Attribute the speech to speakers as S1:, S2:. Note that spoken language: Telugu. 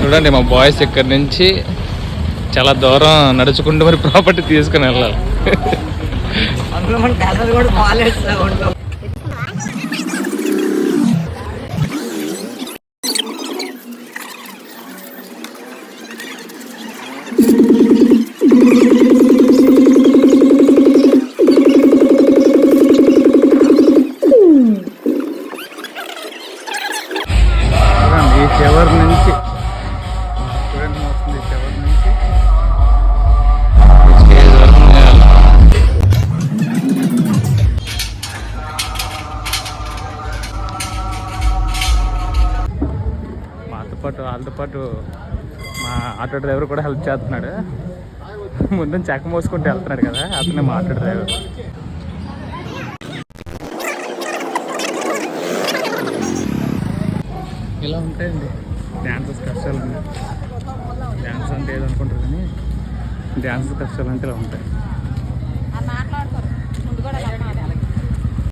S1: చూడండి మా బాయ్స్ ఇక్కడ నుంచి చాలా దూరం నడుచుకుంటూ మరి ప్రాపర్టీ తీసుకుని వెళ్ళాలి. చివరి నుంచి. మాతో పాటు వాళ్ళతో పాటు మా ఆటో డ్రైవర్ కూడా హెల్ప్ చేస్తున్నాడు. ముందు చెక్క మోసుకుంటూ వెళ్తున్నాడు కదా అతనే మా ఆటో డ్రైవర్. ఇలా ఉంటాయండి. డ్యాన్సెస్ కష్టాలు ఉన్నాయి డ్యాన్స్ కానీ డ్యాన్స్ కష్టాలు అంటే ఇలా ఉంటాయి.